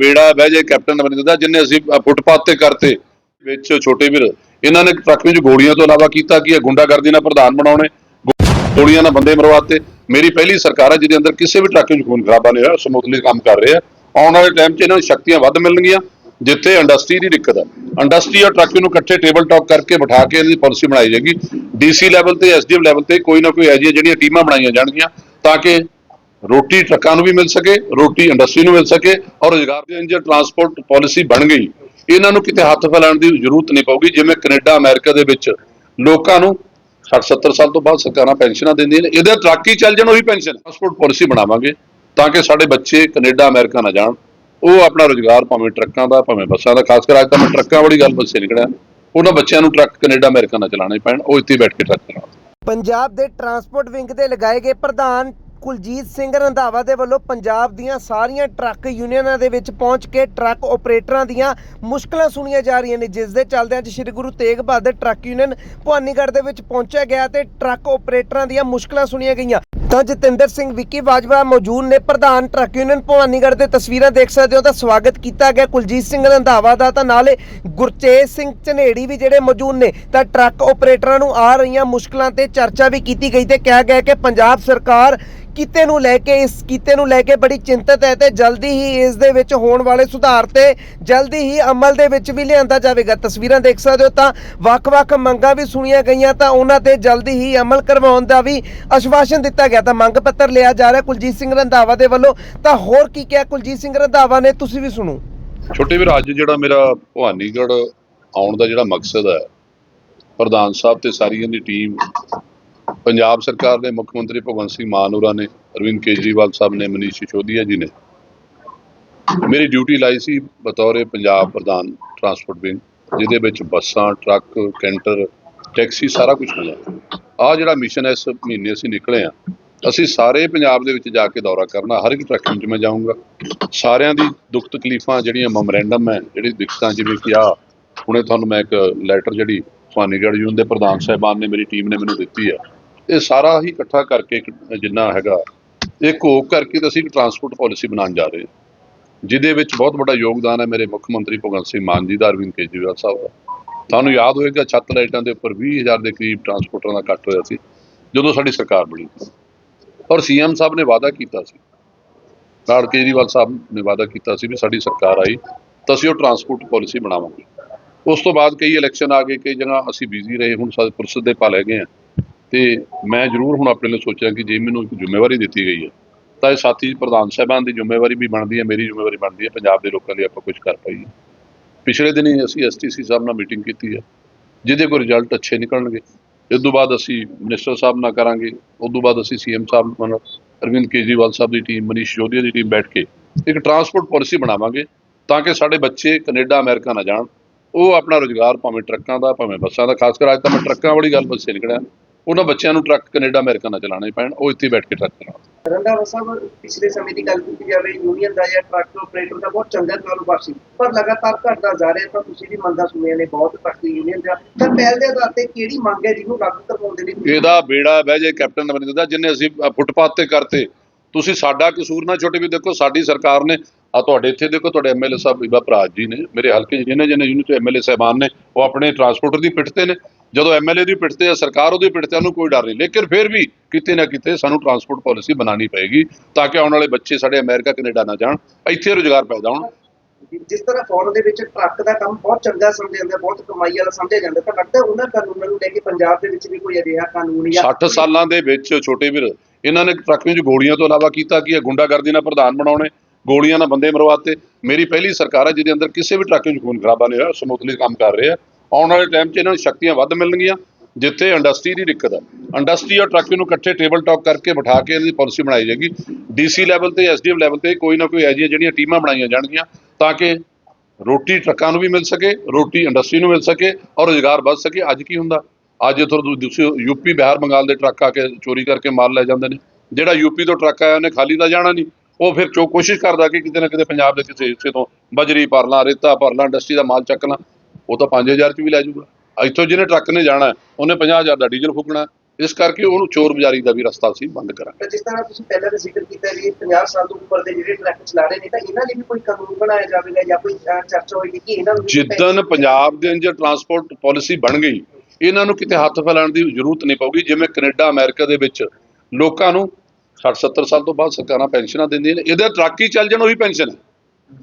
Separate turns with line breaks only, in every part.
ਬੇੜਾ ਬਹਿ ਜਾਏ ਕੈਪਟਨ ਅਮਰਿੰਦਰ ਦਾ ਜਿੰਨੇ ਅਸੀਂ ਫੁੱਟਪਾਥ ਤੇ ਕਰਤੇ, ਵਿੱਚ ਛੋਟੇ ਵੀਰ, ਇਹਨਾਂ ਨੇ ਟਰੱਕ ਵਿੱਚ ਗੋਲੀਆਂ ਤੋਂ ਇਲਾਵਾ ਕੀਤਾ ਕੀ ਹੈ? ਗੁੰਡਾਗਰਦੀ ਨਾਲ ਪ੍ਰਧਾਨ ਬਣਾਉਣੇ ਗੋਲੀਆਂ ਨਾਲ ਬੰਦੇ ਮਰਵਾਤੇ। ਮੇਰੀ ਪਹਿਲੀ ਸਰਕਾਰ ਹੈ, ਜਿਹਦੇ ਅੰਦਰ ਕਿਸੇ ਵੀ ਟਰੱਕ ਵਿੱਚ ਖੂਨ ਖਰਾਬਾ ਨਹੀਂ ਹੋਇਆ, ਸਮੂਥਲੀ ਕੰਮ ਕਰ ਰਹੇ ਆ ਆਉਣ ਵਾਲੇ ਟਾਈਮ 'ਚ ਇਹਨਾਂ ਨੂੰ ਸ਼ਕਤੀਆਂ ਵੱਧ ਮਿਲਣਗੀਆਂ, ਜਿੱਥੇ ਇੰਡਸਟਰੀ ਦੀ ਦਿੱਕਤ ਹੈ। ਇੰਡਸਟਰੀ ਔਰ ਟਰੱਕ ਨੂੰ ਇਕੱਠੇ ਟੇਬਲ ਟਾਕ ਕਰਕੇ ਬਿਠਾ ਕੇ ਇਹਨਾਂ ਦੀ ਪਾਲਿਸੀ ਬਣਾਈ ਜਾਏਗੀ। ਡੀਸੀ ਲੈਵਲ ਤੇ, ਐਸਡੀਐਮ ਲੈਵਲ ਤੇ ਕੋਈ ਨਾ ਕੋਈ ਐਜੀਆਂ ਜਿਹੜੀਆਂ ਟੀਮਾਂ ਬਣਾਈਆਂ ਜਾਣਗੀਆਂ, ਤਾਂ ਕਿ ਰੋਟੀ ਟਰੱਕਾਂ ਨੂੰ ਵੀ ਮਿਲ ਸਕੇ, ਰੋਟੀ ਇੰਡਸਟਰੀ ਨੂੰ ਮਿਲ ਸਕੇ ਔਰ ਰੋਜ਼ਗਾਰ ਦੇ ਇੰਜਨ ਟਰਾਂਸਪੋਰਟ ਪਾਲਿਸੀ ਬਣ ਗਈ। ਇਹਨਾਂ ਨੂੰ ਕਿਤੇ ਹੱਥ ਫੈਲਾਉਣ ਦੀ ਜ਼ਰੂਰਤ ਨਹੀਂ ਪਊਗੀ। ਜਿਵੇਂ ਕੈਨੇਡਾ, ਅਮਰੀਕਾ ਦੇ ਵਿੱਚ ਲੋਕਾਂ ਨੂੰ 60 70 ਸਾਲ ਤੋਂ ਬਾਅਦ ਸਰਕਾਰਾਂ ਪੈਨਸ਼ਨਾਂ ਦਿੰਦੀਆਂ ਨੇ, ਇਹਦੇ ਟਰੱਕ ਹੀ ਚੱਲ ਜਾਣ, ਉਹੀ ਪੈਨਸ਼ਨ। ਟਰਾਂਸਪੋਰਟ ਪਾਲਿਸੀ ਬਣਾਵਾਂਗੇ ਤਾਂ ਕਿ ਸਾਡੇ ਬੱਚੇ ਕੈਨੇਡਾ, ਅਮਰੀਕਾ ਨਾ ਜਾਣ। ਉਹ ਆਪਣਾ ਰੋਜ਼ਗਾਰ ਭਾਵੇਂ ਟਰੱਕਾਂ ਦਾ, ਭਾਵੇਂ ਬੱਸਾਂ ਦਾ, ਖਾਸ ਕਰ ਅੱਜ ਤਾਂ ਮੈਂ ਟਰੱਕਾਂ ਵਾਲੀ ਗੱਲ ਬੱਸੇ ਨਿਕਲਿਆ। ਉਹਨਾਂ ਬੱਚਿਆਂ ਨੂੰ ਟਰੱਕ ਕੈਨੇਡਾ, ਅਮਰੀਕਾ ਨਾ ਚਲਾਣੇ ਪੈਣ, ਉਹ ਇੱਥੇ ਬੈਠ ਕੇ ਟਰੱਕ ਚਲਾਉਣ।
ਪੰਜਾਬ ਦੇ ਟਰਾਂਸਪੋਰਟ ਵਿੰਗ ਦੇ ਲਗਾਏ ਗਏ ਪ੍ਰਧਾਨ ਕੁਲਜੀਤ ਸਿੰਘ ਰੰਧਾਵਾ ਦੇ ਵੱਲੋਂ ਪੰਜਾਬ ਦੀਆਂ ਸਾਰੀਆਂ ਟਰੱਕ ਯੂਨੀਅਨਾਂ ਦੇ ਵਿੱਚ ਪਹੁੰਚ ਕੇ ਟਰੱਕ ਆਪਰੇਟਰਾਂ ਦੀਆਂ ਮੁਸ਼ਕਲਾਂ ਸੁਣੀਆਂ ਜਾ ਰਹੀਆਂ ਨੇ, ਜਿਸ ਦੇ ਚੱਲਦਿਆਂ ਸ੍ਰੀ ਗੁਰੂ ਤੇਗ ਬਹਾਦਰ ਟਰੱਕ ਯੂਨੀਅਨ ਭਵਾਨੀਗੜ੍ਹ ਦੇ ਵਿੱਚ ਪਹੁੰਚਿਆ ਗਿਆ ਤੇ ਟਰੱਕ ਆਪਰੇਟਰਾਂ ਦੀਆਂ ਮੁਸ਼ਕਲਾਂ ਸੁਣੀਆਂ ਗਈਆਂ। ਤਾਂ ਜਤਿੰਦਰ ਸਿੰਘ, ਵਿੱਕੀ ਬਾਜਵਾ ਮੌਜੂਦ ਨੇ, ਪ੍ਰਧਾਨ ਟਰੱਕ ਯੂਨੀਅਨ ਭਵਾਨੀਗੜ੍ਹ ਦੇ ਤਸਵੀਰਾਂ ਦੇਖ ਸਕਦੇ ਹੋ, ਤਾਂ ਸਵਾਗਤ ਕੀਤਾ ਗਿਆ ਕੁਲਜੀਤ ਸਿੰਘ ਰੰਧਾਵਾ ਦਾ, ਤਾਂ ਨਾਲੇ ਗੁਰਚੇਜ ਸਿੰਘ ਝਨੇੜੀ ਵੀ ਜਿਹੜੇ ਮੌਜੂਦ ਨੇ, ਤਾਂ ਟਰੱਕ ਆਪਰੇਟਰਾਂ ਨੂੰ ਆ ਰਹੀਆਂ ਮੁਸ਼ਕਲਾਂ ਤੇ ਚਰਚਾ ਵੀ ਕੀਤੀ ਗਈ ਤੇ ਕਿਹਾ ਗਿਆ ਕਿ ਪੰਜਾਬ ਸਰਕਾਰ ਕਿਤੇ ਨੂੰ ਲੈ ਕੇ, ਇਸ ਕਿਤੇ ਨੂੰ ਲੈ ਕੇ ਬੜੀ ਚਿੰਤਤ ਹੈ ਤੇ ਜਲਦੀ ਹੀ ਇਸ ਦੇ ਵਿੱਚ ਹੋਣ ਵਾਲੇ ਸੁਧਾਰ ਤੇ ਜਲਦੀ ਹੀ ਅਮਲ ਦੇ ਵਿੱਚ ਵੀ ਲਿਆਂਦਾ ਜਾਵੇਗਾ। ਤਸਵੀਰਾਂ ਦੇਖ ਸਕਦੇ ਹੋ ਤਾਂ ਵੱਖ-ਵੱਖ ਮੰਗਾਂ ਵੀ ਸੁਣੀਆਂ ਗਈਆਂ ਤਾਂ ਉਹਨਾਂ ਤੇ ਜਲਦੀ ਹੀ ਅਮਲ ਕਰਵਾਉਣ ਦਾ ਵੀ ਆਸ਼ਵਾਸਨ ਦਿੱਤਾ ਗਿਆ। ਤਾਂ ਮੰਗ ਪੱਤਰ ਲਿਆ ਜਾ ਰਿਹਾ ਕੁਲਜੀਤ ਸਿੰਘ ਰੰਧਾਵਾ ਦੇ ਵੱਲੋਂ। ਤਾਂ ਹੋਰ ਕੀ ਕਿਹਾ ਕੁਲਜੀਤ ਸਿੰਘ ਰੰਧਾਵਾ ਨੇ? ਤੁਸੀਂ ਵੀ ਸੁਣੋ।
ਛੋਟੇ ਵੀਰ, ਅੱਜ ਜਿਹੜਾ ਮੇਰਾ ਭਵਾਨੀਗੜ੍ਹ ਆਉਣ ਦਾ ਜਿਹੜਾ ਮਕਸਦ ਹੈ, ਪ੍ਰਧਾਨ ਸਾਹਿਬ ਤੇ ਸਾਰੀ ਇਹਦੀ ਟੀਮ ਪੰਜਾਬ ਸਰਕਾਰ ਦੇ ਮੁੱਖ ਮੰਤਰੀ ਭਗਵੰਤ ਸਿੰਘ ਮਾਨ ਹੋਰਾਂ ਨੇ, ਅਰਵਿੰਦ ਕੇਜਰੀਵਾਲ ਸਾਹਿਬ ਨੇ ਮਨੀਸ਼ ਸਿਸੋਦੀਆ ਜੀ ਨੇ। ਮੇਰੀ ਡਿਊਟੀ ਲਾਈ ਸੀ ਬਤੌਰ ਪੰਜਾਬ ਪ੍ਰਧਾਨ ਟਰਾਂਸਪੋਰਟ ਵਿੰਗ ਜਿਹਦੇ ਵਿੱਚ ਬੱਸਾਂ, ਟਰੱਕ, ਕੈਂਟਰ, ਟੈਕਸੀ ਸਾਰਾ ਕੁਝ ਹੋ ਜਾਂਦਾ ਆ ਜਿਹੜਾ ਮਿਸ਼ਨ ਇਸ ਮਹੀਨੇ ਅਸੀਂ ਨਿਕਲੇ ਆ ਅਸੀਂ ਸਾਰੇ ਪੰਜਾਬ ਦੇ ਵਿੱਚ ਜਾ ਕੇ ਦੌਰਾ ਕਰਨਾ, ਹਰ ਇੱਕ ਟਰੱਕ ਵਿੱਚ ਮੈਂ ਜਾਊਂਗਾ। ਸਾਰਿਆਂ ਦੀ ਦੁੱਖ ਤਕਲੀਫਾਂ ਜਿਹੜੀਆਂ ਮੈਮੋਰੈਂਡਮ ਹੈ, ਜਿਹੜੀ ਦਿੱਕਤਾਂ ਜਿਵੇਂ ਕਿ ਆ ਹੁਣੇ ਤੁਹਾਨੂੰ ਮੈਂ ਇੱਕ ਲੈਟਰ ਜਿਹੜੀ, ਫਾਨੀਗੜ੍ਹ ਯੂਨੀਅਨ ਦੇ ਪ੍ਰਧਾਨ ਸਾਹਿਬਾਨ ਨੇ ਮੇਰੀ ਟੀਮ ਨੇ ਮੈਨੂੰ ਦਿੱਤੀ ਹੈ। ਇਹ ਸਾਰਾ ਹੀ ਇਕੱਠਾ ਕਰਕੇ ਜਿੰਨਾ ਹੈਗਾ, ਇਹ ਘੋਖ ਕਰਕੇ ਤੇ ਅਸੀਂ ਇੱਕ ਟਰਾਂਸਪੋਰਟ ਪਾਲਿਸੀ ਬਣਾਉਣ ਜਾ ਰਹੇ ਹਾਂ। ਜਿਹਦੇ ਵਿੱਚ ਬਹੁਤ ਵੱਡਾ ਯੋਗਦਾਨ ਹੈ ਮੇਰੇ ਮੁੱਖ ਮੰਤਰੀ ਭਗਵੰਤ ਸਿੰਘ ਮਾਨ ਜੀ ਦਾ, ਅਰਵਿੰਦ ਕੇਜਰੀਵਾਲ ਸਾਹਿਬ ਦਾ। ਤੁਹਾਨੂੰ ਯਾਦ ਹੋਵੇਗਾ ਛੱਤ ਲਾਈਟਾਂ ਦੇ ਉੱਪਰ 20000 ਦੇ ਕਰੀਬ ਟਰਾਂਸਪੋਰਟਰਾਂ ਦਾ ਕੱਟ ਹੋਇਆ ਸੀ, ਜਦੋਂ ਸਾਡੀ ਸਰਕਾਰ ਬਣੀ ਔਰ ਸੀਐਮ ਸਾਹਿਬ ਨੇ ਵਾਅਦਾ ਕੀਤਾ ਸੀ। ਨਾਲ ਕੇਜਰੀਵਾਲ ਸਾਹਿਬ ਨੇ ਵਾਅਦਾ ਕੀਤਾ ਸੀ ਵੀ ਸਾਡੀ ਸਰਕਾਰ ਆਈ, ਤਾਂ ਅਸੀਂ ਉਹ ਟਰਾਂਸਪੋਰਟ ਪਾਲਿਸੀ ਬਣਾਵਾਂਗੇ। ਉਸ ਤੋਂ ਬਾਅਦ ਕਈ ਇਲੈਕਸ਼ਨ ਆ ਗਏ, ਕਈ ਜਗ੍ਹਾ ਅਸੀਂ ਬਿਜ਼ੀ ਰਹੇ, ਹੁਣ ਸਾਡੇ ਪੁਰਸਤ ਦੇ ਪਾ ਲੈ ਗਏ ਆ ਤੇ ਮੈਂ ਜ਼ਰੂਰ ਹੁਣ ਆਪਣੇ ਲਈ ਸੋਚਿਆ ਕਿ ਜੇ ਮੈਨੂੰ ਇੱਕ ਜ਼ਿੰਮੇਵਾਰੀ ਦਿੱਤੀ ਗਈ ਹੈ, ਤਾਂ ਇਹ ਸਾਥੀ ਪ੍ਰਧਾਨ ਸਾਹਿਬਾਨ ਦੀ ਜ਼ਿੰਮੇਵਾਰੀ ਵੀ ਬਣਦੀ ਹੈ, ਮੇਰੀ ਜ਼ਿੰਮੇਵਾਰੀ ਬਣਦੀ ਹੈ, ਪੰਜਾਬ ਦੇ ਲੋਕਾਂ ਲਈ ਆਪਾਂ ਕੁਝ ਕਰ ਪਾਈਏ। ਪਿਛਲੇ ਦਿਨੀ ਅਸੀਂ ਐਸਟੀਸੀ ਸਾਹਿਬ ਨਾਲ ਮੀਟਿੰਗ ਕੀਤੀ ਹੈ, ਜਿਹਦੇ ਕੋਈ ਰਿਜ਼ਲਟ ਅੱਛੇ ਨਿਕਲਣਗੇ। ਇਸ ਤੋਂ ਬਾਅਦ ਅਸੀਂ ਮਿਨਿਸਟਰ ਸਾਹਿਬ ਨਾਲ ਕਰਾਂਗੇ, ਉਸ ਤੋਂ ਬਾਅਦ ਅਸੀਂ ਸੀਐਮ ਸਾਹਿਬ ਨਾਲ, ਅਰਵਿੰਦ ਕੇਜਰੀਵਾਲ ਸਾਹਿਬ ਦੀ ਟੀਮ, ਮਨੀਸ਼ ਸਿਸੋਦੀਆ ਦੀ ਟੀਮ ਬੈਠ ਕੇ ਇੱਕ ਟਰਾਂਸਪੋਰਟ ਪਾਲਿਸੀ ਬਣਾਵਾਂਗੇ, ਤਾਂ ਕਿ ਸਾਡੇ ਬੱਚੇ ਕੈਨੇਡਾ, ਅਮਰੀਕਾ ਨਾ ਜਾਣ। ਉਹ ਆਪਣਾ ਰੋਜ਼ਗਾਰ ਭਾਵੇਂ ਟਰੱਕਾਂ ਦਾ, ਭਾਵੇਂ ਬੱਸਾਂ ਦਾ, ਖਾਸ ਕਰ ਅੱਜ ਤਾਂ ਮੈਂ ਟਰੱਕਾਂ ਵਾਲੀ ਗੱਲ ਬੱਸੇ ਨਿਕਲਿਆ। ਉਹਨਾਂ ਬੱਚਿਆਂ ਨੂੰ ਟਰੱਕ ਕੈਨੇਡਾ ਅਮਰੀਕਾ ਨਾ ਚਲਾਉਣੇ ਪੈਣ ਉਹ ਇੱਥੇ ਬੈਠ ਕੇ ਟਰੱਕ ਚਲਾਉਣ
ਰੰਧਾਵਾ ਸਾਹਿਬ ਪਿਛਲੇ ਸਮੇਂ ਦੀ ਗੱਲ ਕੀਤੀ ਜਾਵੇ ਯੂਨੀਅਨ ਦਾ ਜਾਂ ਟਰੱਕ ਆਪਰੇਟਰ ਦਾ ਬਹੁਤ ਚੰਗਾ ਕਾਰੋਬਾਰ ਸੀ ਪਰ ਲਗਾਤਾਰ ਘਟਦਾ ਜਾ ਰਿਹਾ ਤਾਂ ਤੁਸੀਂ ਵੀ ਮੰਗਾਂ ਸੁਣੀਆਂ ਨੇ ਬਹੁਤ ਟਰੱਕ ਯੂਨੀਅਨ ਦਾ ਤਾਂ ਪਹਿਲ ਦੇ ਆਧਾਰ ਤੇ ਕਿਹੜੀ ਮੰਗ ਹੈ ਜਿਹਨੂੰ ਲਾਗੂ ਕਰਵਾਉਣ ਦੇ ਲਈ
ਇਹਦਾ ਬੇੜਾ ਬਹਿ ਜਾਏ ਕੈਪਟਨ ਅਮਰਿੰਦਰ ਦਾ ਜਿੰਨੇ ਅਸੀਂ ਫੁੱਟਪਾਥ ਤੇ ਕਰਤੇ ਤੁਸੀਂ ਸਾਡਾ ਕਸੂਰ ਨਾ ਛੋਟੇ ਵੀ ਦੇਖੋ ਸਾਡੀ ਸਰਕਾਰ ਨੇ ਆ ਤੁਹਾਡੇ ਇੱਥੇ ਦੇਖੋ ਤੁਹਾਡੇ ਐਮਐਲਏ ਸਾਹਿਬ ਬੀਬਾ ਭਰਾਜ ਜੀ ਨੇ ਮੇਰੇ ਹਲਕੇ ਜਿਹਨੇ ਜਿਹਨੇ ਯੂਨਿਟ ਐਮਐਲਏ ਸਾਹਿਬਾਨ ਨੇ ਉਹ ਆਪਣੇ ਟਰਾਂਸਪੋਰਟਰ ਦੀ ਪਿੱਠ ਤੇ ਨੇ ਜਦੋਂ ਐਮਐਲਏ ਦੀ ਪਿੱਠ ਤੇ ਆ ਸਰਕਾਰ ਉਹਦੀ ਪਿੱਠ ਤੇ ਉਹਨੂੰ ਕੋਈ ਡਰ ਨਹੀਂ। ਲੇਕਿਨ ਫਿਰ ਵੀ ਕਿਤੇ ਨਾ ਕਿਤੇ ਸਾਨੂੰ ਟਰਾਂਸਪੋਰਟ ਪਾਲਿਸੀ ਬਣਾਉਣੀ ਪਏਗੀ ਤਾਂ ਕਿ ਆਉਣ ਵਾਲੇ ਬੱਚੇ ਸਾਡੇ ਅਮਰੀਕਾ ਕੈਨੇਡਾ ਨਾ ਜਾਣ। ਇੱਥੇ ਰੁਜ਼ਗਾਰ ਪੈਦਾ ਹੋਣ।
ਜਿਸ ਤਰ੍ਹਾਂ ਫੋਰਨ ਦੇ ਵਿੱਚ ਟਰੱਕ ਦਾ ਕੰਮ ਬਹੁਤ ਚੰਗਾ ਸਮਝਿਆ ਜਾਂਦਾ ਬਹੁਤ ਕਮਾਈ ਵਾਲਾ ਸਮਝਿਆ ਜਾਂਦਾ ਤਾਂ ਲੱਗਦਾ ਉਹਨਾਂ ਕਾਨੂੰਨਾਂ ਨੂੰ ਲੈ ਕੇ ਪੰਜਾਬ ਦੇ ਵਿੱਚ ਵੀ ਕੋਈ ਅਜਿਹਾ ਕਾਨੂੰਨ ਜਾਂ
60 ਸਾਲਾਂ ਦੇ ਵਿੱਚ ਛੋਟੇ ਵੀਰ ਇਹਨਾਂ ਨੇ ਟਰੱਕ ਵਿੱਚ ਗੋਲੀਆਂ ਤੋਂ ਇਲਾਵਾ ਕੀਤਾ ਕੀ ਹੈ? ਗੁੰਡਾਗਰਦੀ ਨਾਲ ਪ੍ਰਧਾਨ ਬਣਾਉਣੇ ਗੋਲੀਆਂ ਨਾਲ ਬੰਦੇ ਮਰਵਾਤੇ। ਮੇਰੀ ਪਹਿਲੀ ਸਰਕਾਰ ਹੈ ਜਿਹਦੇ ਅੰਦਰ ਕਿਸੇ ਵੀ ਟਰੱਕ ਵਿੱਚ ਖੂਨ ਖਰਾਬਾ ਨਹੀਂ ਹੋਇਆ ਸਮੂਥਲੀ ਕੰਮ ਕਰ ਰਹੇ। ਆ ਆਉਣ ਵਾਲੇ ਟਾਈਮ 'ਚ ਇਹਨਾਂ ਨੂੰ ਸ਼ਕਤੀਆਂ ਵੱਧ ਮਿਲਣਗੀਆਂ, ਜਿੱਥੇ ਇੰਡਸਟਰੀ ਦੀ ਦਿੱਕਤ ਹੈ ਇੰਡਸਟਰੀ ਔਰ ਟਰੱਕ ਨੂੰ ਇਕੱਠੇ ਟੇਬਲ ਟਾਕ ਕਰਕੇ ਬਿਠਾ ਕੇ ਇਹਦੀ ਪਾਲਿਸੀ ਬਣਾਈ ਜਾਏਗੀ। ਡੀਸੀ ਲੈਵਲ ਤੇ ਐਸਡੀਐਮ ਲੈਵਲ ਤੇ ਕੋਈ ਨਾ ਕੋਈ ਐਜੀਆਂ ਜਿਹੜੀਆਂ ਟੀਮਾਂ ਬਣਾਈਆਂ ਜਾਣਗੀਆਂ, ਤਾਂ ਕਿ ਰੋਟੀ ਟਰੱਕਾਂ ਨੂੰ ਵੀ ਮਿਲ ਸਕੇ, ਰੋਟੀ ਇੰਡਸਟਰੀ ਨੂੰ ਮਿਲ ਸਕੇ ਔਰ ਰੁਜ਼ਗਾਰ ਵੱਧ ਸਕੇ। ਅੱਜ ਕੀ ਹੁੰਦਾ? ਅੱਜ ਇੱਥੋਂ ਦੂ- ਦੂਸਰੇ ਯੂਪੀ ਬਿਹਾਰ, ਬੰਗਾਲ ਦੇ ਟਰੱਕ ਆ ਕੇ ਚੋਰੀ ਕਰਕੇ ਮਾਲ ਲੈ ਜਾਂਦੇ ਨੇ। ਜਿਹੜਾ ਯੂਪੀ ਤੋਂ ਟਰੱਕ ਆਇਆ, ਉਹਨੇ ਖਾਲੀ ਤਾਂ ਜਾਣਾ ਨਹੀਂ। ਉਹ ਫਿਰ ਚੋ ਕੋਸ਼ਿਸ਼ ਕਰਦਾ ਕਿ ਕਿਤੇ ਨਾ ਕਿਤੇ ਪੰਜਾਬ ਦੇ ਕਿਸੇ ਹਿੱਸੇ ਤੋਂ ਬਜਰੀ ਭਰ ਲਾਂ, ਰੇਤਾ ਭਰ ਲਾਂ ਇੰਡਸਟਰੀ ਦਾ ਮਾਲ ਚੱਕ ਲਾਂ। ਉਹ ਤਾਂ 5000 ਚ ਵੀ ਲੈ ਜਾਊਗਾ ਇੱਥੋਂ ਜਿਹਨੇ ਟਰੱਕ ਨੇ ਜਾਣਾ ਉਹਨੇ 50000 ਦਾ ਡੀਜ਼ਲ ਫੂਕਣਾ। ਇਸ ਕਰਕੇ ਉਹਨੂੰ ਚੋਰ ਬਜ਼ਾਰੀ ਦਾ ਵੀ ਰਸਤਾ ਅਸੀਂ ਬੰਦ ਕਰਾਂਗੇ।
ਜਿਸ ਤਰ੍ਹਾਂ ਤੁਸੀਂ ਪਹਿਲਾਂ ਵੀ ਜ਼ਿਕਰ ਕੀਤਾ ਵੀ 50 ਸਾਲ ਤੋਂ ਉੱਪਰ ਦੇ ਜਿਹੜੇ ਟਰੱਕ ਚਲਾ ਰਹੇ ਨੇ ਤਾਂ ਇਹਨਾਂ ਲਈ ਵੀ ਕੋਈ ਕਾਨੂੰਨ ਬਣਾਇਆ ਜਾਵੇਗਾ ਜਾਂ ਕੋਈ ਚਰਚਾ ਹੋਏਗੀ ਕਿ ਇਹਨਾਂ ਨੂੰ
ਜਿੱਦਨ ਪੰਜਾਬ ਦੇ ਅੰਦਰ ਟਰਾਂਸਪੋਰਟ ਪਾਲਿਸੀ ਬਣ ਗਈ ਇਹਨਾਂ ਨੂੰ ਕਿਤੇ ਹੱਥ ਫੈਲਾਉਣ ਦੀ ਜ਼ਰੂਰਤ ਨਹੀਂ ਪਊਗੀ। ਜਿਵੇਂ ਕੈਨੇਡਾ ਅਮਰੀਕਾ ਦੇ ਵਿੱਚ ਲੋਕਾਂ ਨੂੰ 60 70 ਸਾਲ ਤੋਂ ਬਾਅਦ ਸਰਕਾਰਾਂ ਪੈਨਸ਼ਨਾਂ ਦਿੰਦੀਆਂ ਨੇ ਇਹਦਾ ਟਰੱਕ ਹੀ ਚੱਲ ਜਾਣ ਉਹੀ ਪੈਨਸ਼ਨ ਹੈ।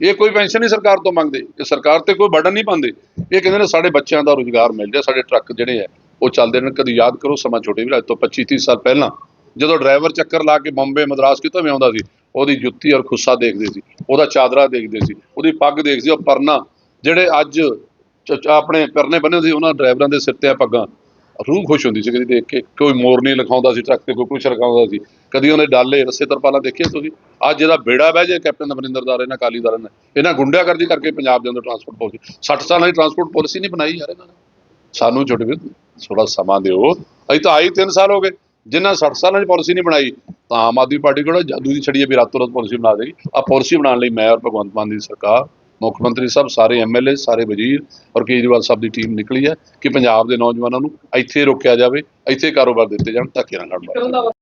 ਇਹ ਕੋਈ ਪੈਨਸ਼ਨ ਨਹੀਂ ਸਰਕਾਰ ਤੋਂ ਮੰਗਦੇ। ਇਹ ਸਰਕਾਰ ਤੇ ਕੋਈ ਬਰਡਨ ਨਹੀਂ ਪਾਉਂਦੇ। ਇਹ ਕਹਿੰਦੇ ਨੇ ਸਾਡੇ ਬੱਚਿਆਂ ਦਾ ਰੋਜ਼ਗਾਰ ਮਿਲ ਜਾਏ ਸਾਡੇ ਟਰੱਕ ਜਿਹੜੇ ਆ ਉਹ ਚੱਲਦੇ ਨੇ। ਕਦੀ ਯਾਦ ਕਰੋ ਸਮਾਂ ਛੋਟੇ ਵੀ ਅੱਜ ਤੋਂ 25 30 ਸਾਲ ਪਹਿਲਾਂ, ਜਦੋਂ ਡਰਾਈਵਰ ਚੱਕਰ ਲਾ ਕੇ ਬੰਬੇ ਮਦਰਾਸ ਕਿਤੋਂ ਵੀ ਆਉਂਦਾ ਸੀ, ਉਹਦੀ ਜੁੱਤੀ ਔਰ ਖੁੱਸਾ ਦੇਖਦੇ ਸੀ, ਉਹਦਾ ਚਾਦਰਾ ਦੇਖਦੇ ਸੀ, ਉਹਦੀ ਪੱਗ ਦੇਖਦੇ ਸੀ, ਉਹ ਪਰਨਾ ਜਿਹੜੇ ਅੱਜ ਆਪਣੇ ਪਰਨੇ ਬੰਨੇ ਸੀ, ਉਹਨਾਂ ਡਰਾਈਵਰਾਂ ਦੇ ਸਿਰ ਤੇ ਆ ਪੱਗਾਂ। ਰੂਹ ਖੁਸ਼ ਹੁੰਦੀ ਸੀ ਕਦੀ ਦੇਖ ਕੇ। ਕੋਈ ਮੋਰਨੀ ਲਿਖਾਉਂਦਾ ਸੀ ਟਰੱਕ ਤੇ, ਕੋਈ ਕੁਛ ਲਿਖਾਉਂਦਾ ਸੀ। ਕਦੀ ਉਹਨੇ ਡਾਲੇ ਰੱਸੇ ਤਰਪਾਲਾਂ ਦੇਖੀਆਂ ਤੁਸੀਂ? ਅੱਜ ਇਹਦਾ ਬੇੜਾ ਬਹਿ ਜੇ ਕੈਪਟਨ ਅਮਰਿੰਦਰ ਦਾਰ, ਇਹਨਾਂ ਅਕਾਲੀ ਦਲ ਨੇ। ਇਹਨਾਂ ਗੁੰਡਾਗਰਦੀ ਕਰਕੇ ਪੰਜਾਬ ਦੇ ਅੰਦਰ ਟਰਾਂਸਪੋਰਟ ਪਾਲਿਸੀ 60 ਸਾਲਾਂ ਦੀ ਟਰਾਂਸਪੋਰਟ ਪਾਲਿਸੀ ਨਹੀਂ ਬਣਾਈ ਯਾਰ ਇਹਨਾਂ ਨੇ। ਸਾਨੂੰ ਛੋਟੇ ਵੀਰ ਥੋੜਾ ਸਮਾਂ ਦਿਓ। ਅਸੀਂ ਤਾਂ ਆਈ 3 ਸਾਲ ਹੋ ਗਏ। ਜਿਨ੍ਹਾਂ 60 ਸਾਲਾਂ ਦੀ ਪਾਲਿਸੀ ਨਹੀਂ ਬਣਾਈ, ਤਾਂ ਆਮ ਆਦਮੀ ਪਾਰਟੀ ਕੋਲ ਜਾਦੂ ਦੀ ਛੜੀ ਹੈ ਵੀ ਰਾਤੋਂ ਰਾਤ ਪਾਲਿਸੀ ਬਣਾ ਦੇਗੀ। ਆ ਪਾਲਿਸੀ ਬਣਾਉਣ ਲਈ ਮੈਂ ਔਰ ਭਗਵੰਤ ਮਾਨ ਦੀ ਸਰਕਾਰ ਮੁੱਖ ਮੰਤਰੀ ਸਾਹਿਬ, ਸਾਰੇ ਐਮਐਲਏ ਸਾਰੇ ਵਜ਼ੀਰ ਔਰ ਕੇਜਰੀਵਾਲ ਸਾਹਿਬ ਦੀ ਟੀਮ ਨਿਕਲੀ ਹੈ ਕਿ ਪੰਜਾਬ ਦੇ ਨੌਜਵਾਨਾਂ ਨੂੰ ਇੱਥੇ ਰੋਕਿਆ ਜਾਵੇ, ਇੱਥੇ ਕਾਰੋਬਾਰ ਦਿੱਤੇ ਜਾਣ, ਧੱਕੇ ਨਾਲ ਲੜਨਾ